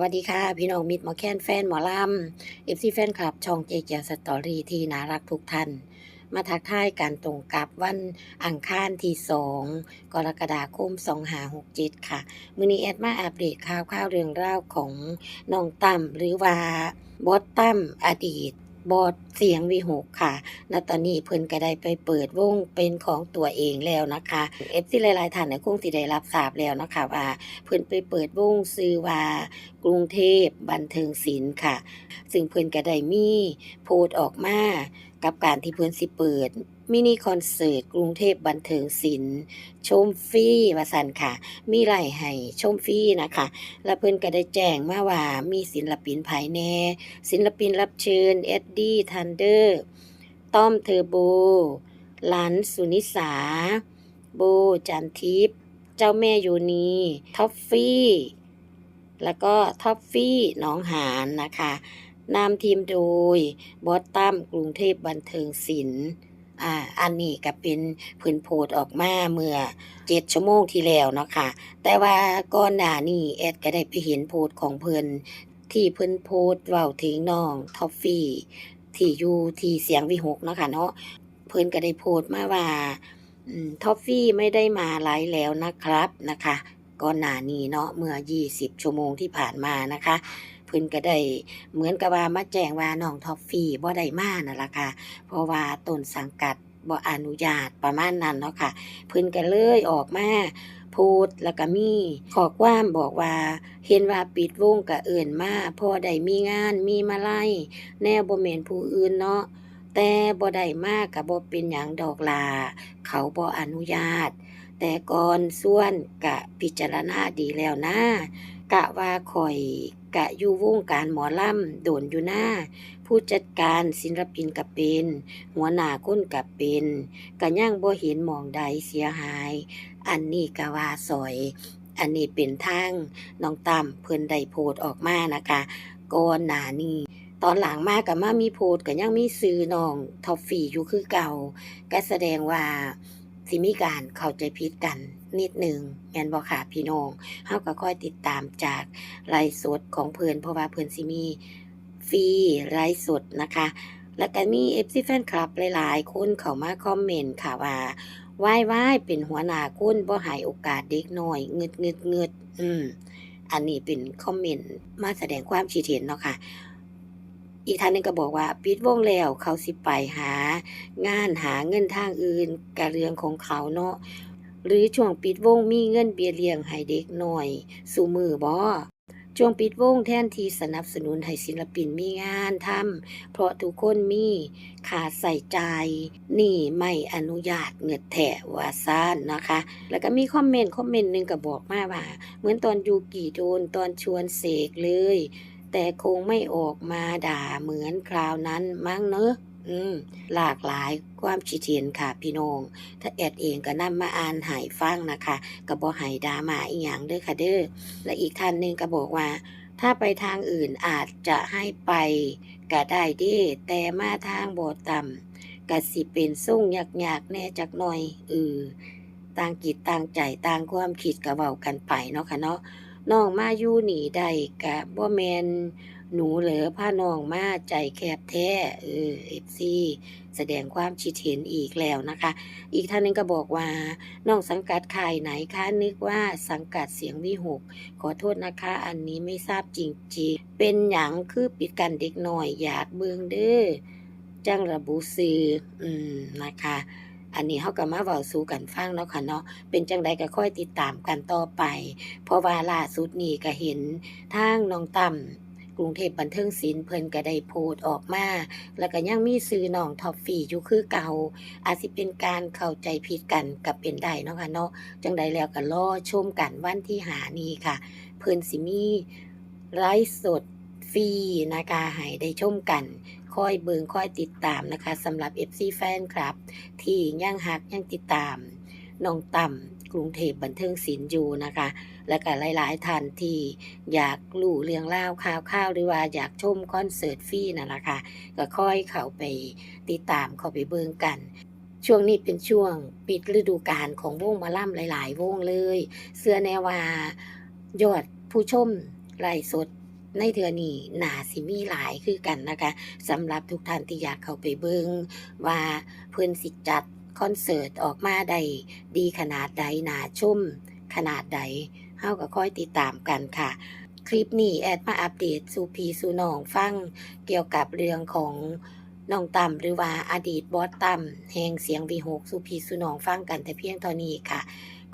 วัสดีค่ะ พี่น้องมิตรหมอแคนแฟนหมอลำเอฟซีแฟนคลับช่องเจเจียสตอรี่ที่น่ารักทุกท่าน มาทักทายกันตรงกับวันอังคารที่สองกรกฎาคมสองหาหกเจ็ดค่ะ มือนี้แอดมาอัปเดตข่าวข่าวเรื่องราวของน้องตั้มหรือว่าบอสตั้มอดีต บอดเสียงวีหกค่ะและตอนนี้เพิ่นก็ได้ไปเปิดวงเป็นของตัวเองแล้วนะคะเอฟซีหลายๆท่านในคงสิได้รับทราบแล้วนะคะว่าเพิ่นไปเปิดวงซื้อว่ากรุงเทพบันเทิงศิลป์ค่ะ ซึ่งเพิ่นก็ได้มีโพสต์ออกมา กับการที่เพิ่อนสิเปิด มินิคอนเสิร์ตกรุงเทพบันเทิงศิลป์ชมฟรีว่าซั่นค่ะ มีไล่ให้ชมฟรีนะคะ และเพิ่อนก็ได้แจ้งมาว่ามีศิลปินภายแน่ ศิลปินรับเชิญเอ็ดดี้ทันเดอร์ต้อมเทอร์โบหลานสุนิสา โบจันทิพย์เจ้าแม่ยูนีท็อฟฟี่ แล้วก็ท็อฟฟี่น้องหานนะคะ นำทีมโดยบอสตั้มกรุงเทพบันเทิงศิลป์อ่าอันนี้ก็เป็นพื้นโพสต์ออกมาเมื่อเจ็ดชั่วโมงที่แล้วเนาะค่ะ แต่ว่าก่อนหน้านี้แอดก็ได้ไปเห็นโพสต์ของเพิ่นที่เพิ่นโพสต์เว้าถึงน้องท็อฟฟี่ที่อยู่ที่เสียงวิหกเนาะค่ะเนาะเพิ่นก็ได้โพสต์มาว่าท็อฟฟี่ไม่ได้มาไลฟ์แล้วนะครับนะคะก่อนหน้านี้เนาะเมื่อ 20 ชั่วโมงที่ผ่านมานะคะ พิ่นก็ได้เหมือนกับว่ามาแจ้งว่าน้องท็อฟฟี่บ่ได้มานั่นล่ะค่ะ เพราะว่าต้นสังกัดบ่อนุญาตประมาณนั้นเนาะค่ะ เพิ่นก็เลยออกมาพูดแล้วก็มีขอความบอกว่าเห็นว่าปิดวงก็เอิ่นมาพอได้มีงานมีมาไล่แนวบ่แม่นผู้อื่นเนาะแต่บ่ได้มากกับบ่เป็นหยังดอกลา เขาบ่อนุญาต แต่ก่อนส่วนกะพิจารณาดีแล้วนะ กะว่าข่อยกะอยู่วงการหมอลำโดนอยู่หน้า ผู้จัดการศิลปินก็เป็น หัวหน้าคนก็เป็นก็ยังบ่เห็นมองใดเสียหาย อันนี้ก็ว่าสอย อันนี้เป็นทางน้องตั้มเพิ่นได้โพสต์ออกมานะคะก่อนหน้านี้ตอนหลังมากับมามีโพสต์ก็ยังมีซื้อน้องท็อฟฟี่อยู่คือเก่าก็แสดงว่า สิมีการเข้าใจผิดกันนิดหนึ่งแมนบ่ค่ะพี่น้องเฮาก็ค่อยติดตามจากไลฟ์สดของเพิ่อนเพราะว่าเพิ่อนสิมีฟรีไลฟ์สดนะคะ แล้วก็มี FC แฟนคลับหลายๆคนเข้ามาคอมเมนต์ค่ะว่าว่ายว่ายเป็นหัวหน้าคนบ่ให้โอกาสเด็กน้อยเงึดเงึดเงึดอืมอันนี้เป็นคอมเมนต์มาแสดงความคิดเห็นเนาะค่ะ อีกท่านหนึงก็บอกว่าปิดวงแล้วเขาสิไปหา งานหาเงินทางอื่นกะเรื่องของเขาเนาะหรือช่วงปิดวงมีเงินเบี้ยเลี้ยงให้เด็กหน่อย สู่มือบ่ช่วงปิดวงแทนที่สนับสนุนให้ศิลปินมีงานทำเพราะทุกคนมีค่าใส่ใจนี่ไม่อนุญาตเงิดแถว่าซ่านนะคะ แล้วก็มีคอมเมนต์คอมเมนต์หนึงก็บอกมาว่า เหมือนตอนยูกิโดนตอนชวนเสกเลย แต่คงไม่ออกมาด่าเหมือนคราวนั้นมั้งเนอะอืม หลากหลายความคิดเห็นค่ะพี่น้อง ถ้าแอดเองก็นำมาอ่านหายฟังนะคะก็บ่ให้ดามาอีหยังเด้อค่ะเด้อและอีกท่านหนึ่งก็บอกว่า ถ้าไปทางอื่นอาจจะให้ไปก็ได้เด้แต่มาทางบ่ต่ำก็สิเป็นส่งยากๆแน่จักหน่อยเออต่างจิตต่างใจต่างความคิดก็เว้ากันไปเนาะค่ะเนาะ น้องมาอยู่หนีได้กะบ่แมนหนูเหลือพาน้องมาใจแคบแท้เออเอฟซีแสดงความคิดเห็นอีกแล้วนะคะ อีกท่านหนึงก็บอกว่าน้องสังกัดค่ายไหนคะนึกว่าสังกัดเสียงวิหก ขอโทษนะคะ อันนี้ไม่ทราบจริงๆ เป็นหยังคือปิดกันเด็กหน่อยอยากเบืองเด้อจังระบุซื้ออืมนะคะ อันนี้เขาก็มาเว้าสู่กันฟังเนาะค่ะเนาะเป็นจังใดก็ค่อยติดตามกันต่อไป เพราะว่าล่าสุดนี้ก็เห็นทางน้องตั้มกรุงเทพบันเทิงศิลป์เพิ่นก็ได้โพสออกมา แล้วก็ยังมีซื้อน้องท็อฟฟี่อยู่คือเก่า อาจสิเป็นการเข้าใจผิดกันกับเป็นได้เนาะค่ะเนาะจังใดแล้วก็รอชมกันวันที่หานี้ค่ะ เพิ่นสิมีไลฟ์สดฟรีนะคะให้ได้ชมกัน คอยเบิงคอยติดตามนะคะสำหรับ FC แฟนครับ ที่ยังหักยังติดตามน้องต่ำกรุงเทพบันเทิงศิลป์อยู่นะคะ และก็หลายๆท่านที่อยากรู้เรื่องเล่าวข่าวข่าวหรือว่าอยากชมคอนเสิร์ตฟรีนั่นแหละค่ะก็ค่อยเข้าไปติดตามเข้าไปเบิงกันช่วงนี้เป็นช่วงปิดฤดูกาลของวงมาล่ำหลาย ๆ วงเลย เสื้อแนวายอดผู้ชมไล่สด ในเทือนี้หนาสิมีหลายคือกันนะคะสำหรับทุกท่านที่อยากเข้าไปเบิงว่าเพิ่อนสิจัดคอนเสิร์ตออกมาได้ดีขนาดใดหนาชุ่มขนาดใดเฮาก็ค่อยติดตามกันค่ะ คลิปนี้แอดมาอัปเดตสูพีสูนองฟังเกี่ยวกับเรื่องของน้องต่ำหรือว่าอดีตบอสต่ำแห่งเสียงวีหกสูพีสูนองฟังกันแต่เพียงเท่านี้ค่ะ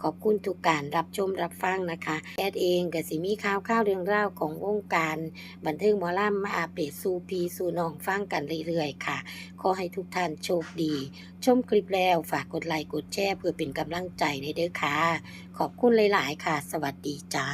ขอบคุณทุกการรับชมรับฟังนะคะแอดเองกับสิมีข่าวข่าวเรื่องราวของวงการบันเทิงหมอลำมาอัปเดตสู่พีสูน้องฟังกันเรื่อยๆค่ะ ขอให้ทุกท่านโชคดี ชมคลิปแล้วฝากกดไลค์กดแชร์เพื่อเป็นกำลังใจในเด้อค่ะ ขอบคุณหลายๆค่ะ สวัสดีจ้า